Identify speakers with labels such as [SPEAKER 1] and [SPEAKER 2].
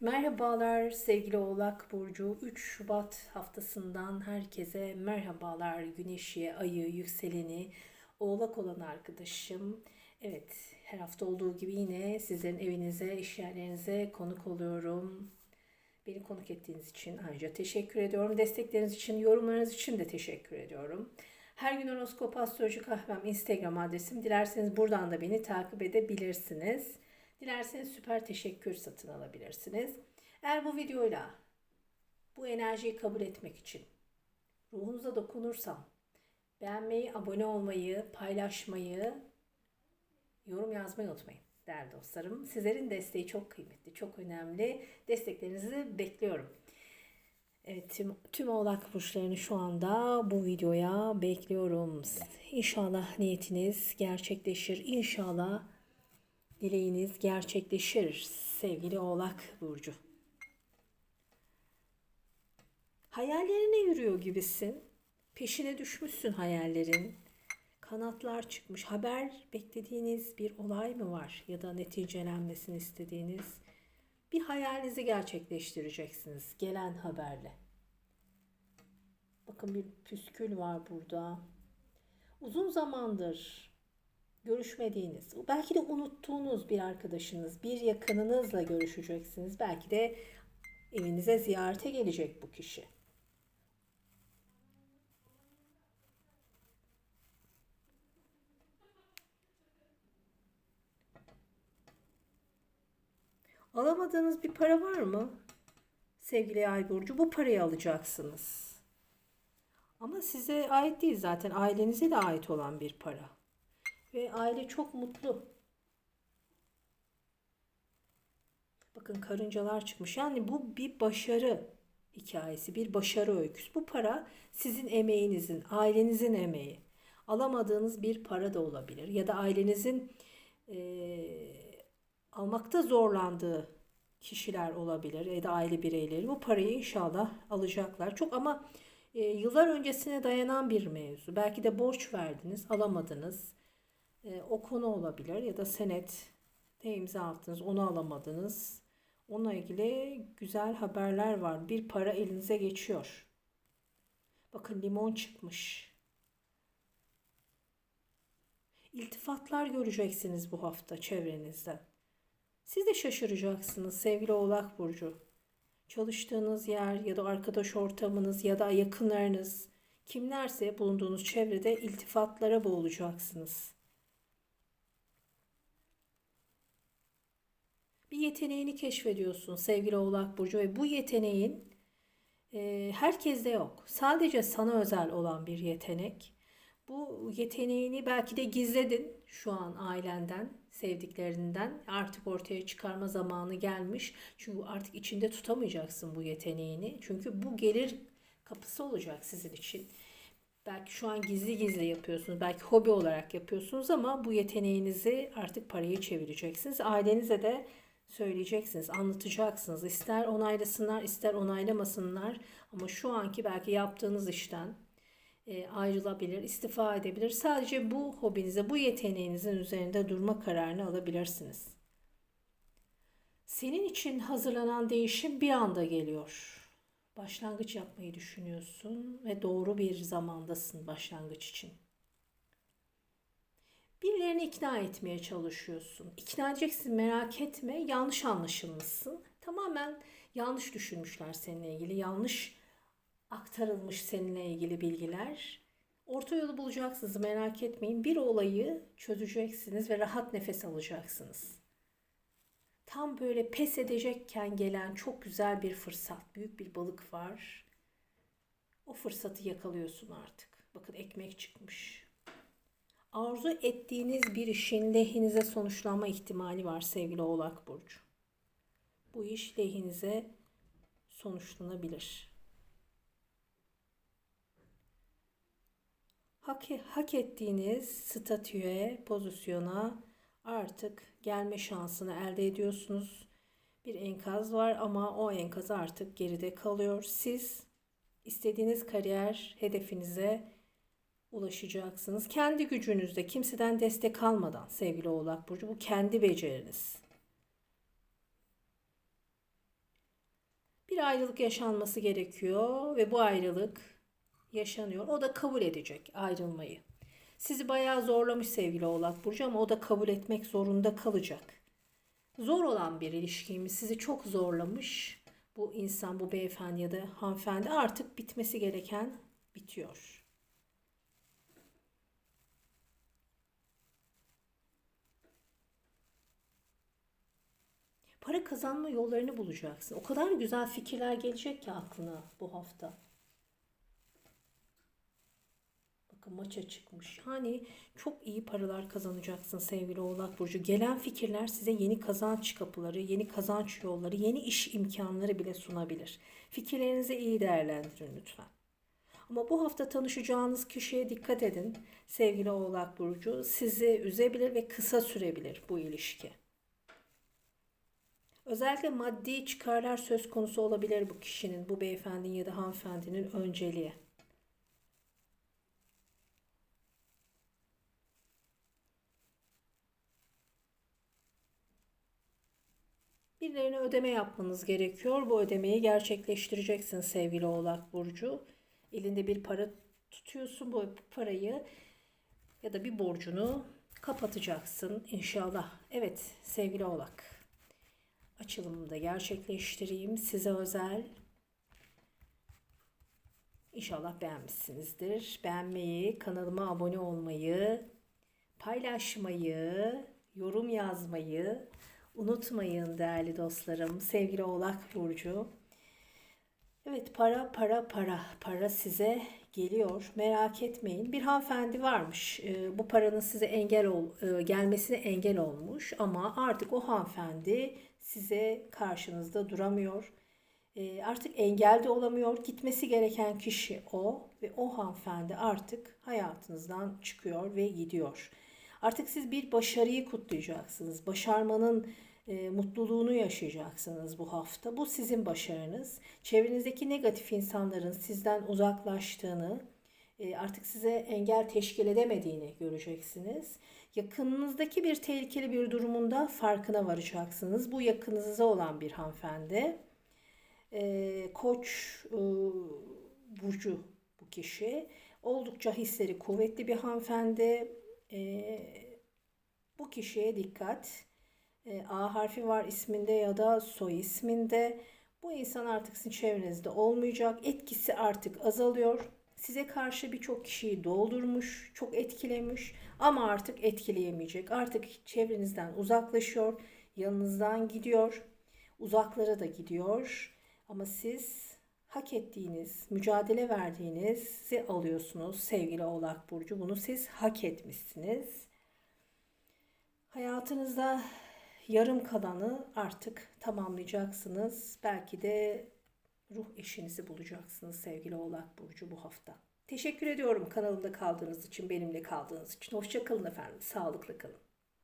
[SPEAKER 1] Merhabalar sevgili Oğlak Burcu. 3 Şubat haftasından herkese merhabalar. Güneşi, ayı, yükseleni, Oğlak olan arkadaşım. Evet, her hafta olduğu gibi yine sizlerin evinize, iş yerlerinize konuk oluyorum. Beni konuk ettiğiniz için ayrıca teşekkür ediyorum. Destekleriniz için, yorumlarınız için de teşekkür ediyorum. Her gün horoskop astroloji kahvem Instagram adresim. Dilerseniz buradan da beni takip edebilirsiniz. Dilerseniz süper teşekkür satın alabilirsiniz. Eğer bu videoyla bu enerjiyi kabul etmek için ruhunuza dokunursam beğenmeyi, abone olmayı, paylaşmayı, yorum yazmayı unutmayın değerli dostlarım. Sizlerin desteği çok kıymetli, çok önemli. Desteklerinizi bekliyorum. Evet tüm, tüm oğlak burçlarını şu anda bu videoya bekliyorum. İnşallah niyetiniz gerçekleşir. İnşallah dileğiniz gerçekleşir sevgili oğlak burcu. Hayallerine yürüyor gibisin. Peşine düşmüşsün hayallerin. Kanatlar çıkmış. Haber beklediğiniz bir olay mı var? Ya da neticelenmesini istediğiniz bir hayalinizi gerçekleştireceksiniz gelen haberle. Bakın bir püskül var burada. Uzun zamandır görüşmediğiniz, belki de unuttuğunuz bir arkadaşınız, bir yakınınızla görüşeceksiniz. Belki de evinize ziyarete gelecek bu kişi. Alamadığınız bir para var mı? Sevgili Yay burcu bu parayı alacaksınız. Ama size ait değil zaten ailenize de ait olan bir para. Ve aile çok mutlu. Bakın karıncalar çıkmış. Yani bu bir başarı hikayesi, bir başarı öyküsü. Bu para sizin emeğinizin, ailenizin emeği. Alamadığınız bir para da olabilir. Ya da ailenizin ee, almakta zorlandığı kişiler olabilir ya da aile bireyleri. Bu parayı inşallah alacaklar. Çok ama e, yıllar öncesine dayanan bir mevzu. Belki de borç verdiniz, alamadınız. E, o konu olabilir ya da senet de imza attınız, onu alamadınız. Onunla ilgili güzel haberler var. Bir para elinize geçiyor. Bakın limon çıkmış. İltifatlar göreceksiniz bu hafta çevrenizden. Siz de şaşıracaksınız sevgili Oğlak Burcu. Çalıştığınız yer ya da arkadaş ortamınız ya da yakınlarınız kimlerse bulunduğunuz çevrede iltifatlara boğulacaksınız. Bir yeteneğini keşfediyorsun sevgili Oğlak Burcu ve bu yeteneğin e, herkeste yok. Sadece sana özel olan bir yetenek. Bu yeteneğini belki de gizledin şu an ailenden, sevdiklerinden. Artık ortaya çıkarma zamanı gelmiş. Çünkü artık içinde tutamayacaksın bu yeteneğini. Çünkü bu gelir kapısı olacak sizin için. Belki şu an gizli gizli yapıyorsunuz. Belki hobi olarak yapıyorsunuz ama bu yeteneğinizi artık parayı çevireceksiniz. Ailenize de söyleyeceksiniz, anlatacaksınız. İster onaylasınlar, ister onaylamasınlar. Ama şu anki belki yaptığınız işten e, ayrılabilir, istifa edebilir. Sadece bu hobinize, bu yeteneğinizin üzerinde durma kararını alabilirsiniz. Senin için hazırlanan değişim bir anda geliyor. Başlangıç yapmayı düşünüyorsun ve doğru bir zamandasın başlangıç için. Birilerini ikna etmeye çalışıyorsun. İkna edeceksin merak etme. Yanlış anlaşılmışsın. Tamamen yanlış düşünmüşler seninle ilgili. Yanlış aktarılmış seninle ilgili bilgiler. Orta yolu bulacaksınız merak etmeyin. Bir olayı çözeceksiniz ve rahat nefes alacaksınız. Tam böyle pes edecekken gelen çok güzel bir fırsat. Büyük bir balık var. O fırsatı yakalıyorsun artık. Bakın ekmek çıkmış. Arzu ettiğiniz bir işin lehinize sonuçlanma ihtimali var sevgili Oğlak Burcu. Bu iş lehinize sonuçlanabilir. hak, hak ettiğiniz statüye, pozisyona artık gelme şansını elde ediyorsunuz. Bir enkaz var ama o enkaz artık geride kalıyor. Siz istediğiniz kariyer hedefinize ulaşacaksınız. Kendi gücünüzde kimseden destek almadan sevgili Oğlak Burcu bu kendi beceriniz. Bir ayrılık yaşanması gerekiyor ve bu ayrılık yaşanıyor. O da kabul edecek ayrılmayı. Sizi bayağı zorlamış sevgili Oğlak Burcu ama o da kabul etmek zorunda kalacak. Zor olan bir ilişkiymiş. Sizi çok zorlamış. Bu insan, bu beyefendi ya da hanımefendi artık bitmesi gereken bitiyor. Para kazanma yollarını bulacaksın. O kadar güzel fikirler gelecek ki aklına bu hafta. Bakın maça çıkmış. Yani çok iyi paralar kazanacaksın sevgili Oğlak Burcu. Gelen fikirler size yeni kazanç kapıları, yeni kazanç yolları, yeni iş imkanları bile sunabilir. Fikirlerinizi iyi değerlendirin lütfen. Ama bu hafta tanışacağınız kişiye dikkat edin sevgili Oğlak Burcu. Sizi üzebilir ve kısa sürebilir bu ilişki. Özellikle maddi çıkarlar söz konusu olabilir bu kişinin, bu beyefendinin ya da hanımefendinin önceliği. Birilerine ödeme yapmanız gerekiyor. Bu ödemeyi gerçekleştireceksin sevgili Oğlak Burcu. Elinde bir para tutuyorsun. Bu parayı ya da bir borcunu kapatacaksın inşallah. Evet sevgili Oğlak. Açılımı da gerçekleştireyim. Size özel. İnşallah beğenmişsinizdir. Beğenmeyi, kanalıma abone olmayı, paylaşmayı, yorum yazmayı unutmayın değerli dostlarım. Sevgili Oğlak Burcu. Evet para para para para size geliyor. Merak etmeyin. Bir hanımefendi varmış. Ee, bu paranın size engel ol, e, gelmesine engel olmuş ama artık o hanımefendi size karşınızda duramıyor. Ee, artık engel de olamıyor. Gitmesi gereken kişi o ve o hanımefendi artık hayatınızdan çıkıyor ve gidiyor. Artık siz bir başarıyı kutlayacaksınız. Başarmanın e, mutluluğunu yaşayacaksınız bu hafta. Bu sizin başarınız. Çevrenizdeki negatif insanların sizden uzaklaştığını, e, artık size engel teşkil edemediğini göreceksiniz. Yakınınızdaki bir tehlikeli bir durumunda farkına varacaksınız. Bu yakınınızda olan bir hanımefendi. E, Koç e, burcu bu kişi. Oldukça hisleri kuvvetli bir hanımefendi. E, bu kişiye dikkat. E, A harfi var isminde ya da soy isminde. Bu insan artık sizin çevrenizde olmayacak. Etkisi artık azalıyor. Size karşı birçok kişiyi doldurmuş, çok etkilemiş ama artık etkileyemeyecek. Artık çevrenizden uzaklaşıyor, yanınızdan gidiyor, uzaklara da gidiyor. Ama siz hak ettiğiniz, mücadele verdiğinizi alıyorsunuz sevgili Oğlak Burcu. Bunu siz hak etmişsiniz. Hayatınızda yarım kalanı artık tamamlayacaksınız. Belki de ruh eşinizi bulacaksınız sevgili Oğlak Burcu bu hafta. Teşekkür ediyorum kanalımda kaldığınız için, benimle kaldığınız için. Hoşçakalın efendim, sağlıklı kalın.